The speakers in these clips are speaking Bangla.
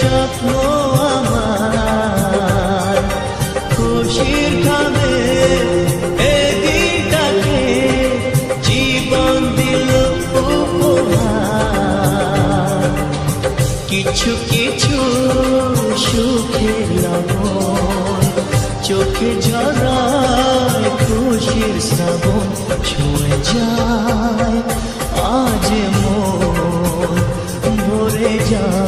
স্বপ্ন আমার। খুশির খাবে এদিনটাকে জীবন দিল উপহার। কিছু কিছু সুখে লবণ, চোখে ঝরায় খুশির শ্রাবণ ছুঁয়ে যায়। আজ মন ভরে যায়।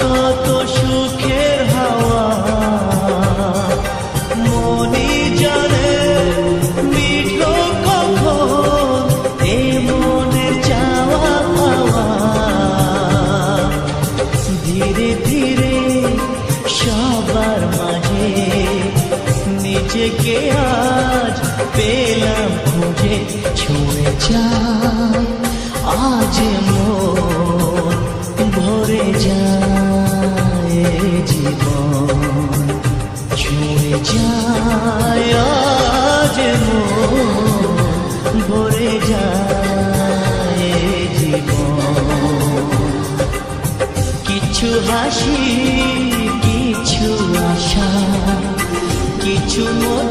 কত হাওয়া। মনি চাওয়া ধীরে ধীরে সবার নিজেকে আজ পেলাম খুঁজে ছুঁয়ে যায় হাসি কিছু আশা কিছু মধু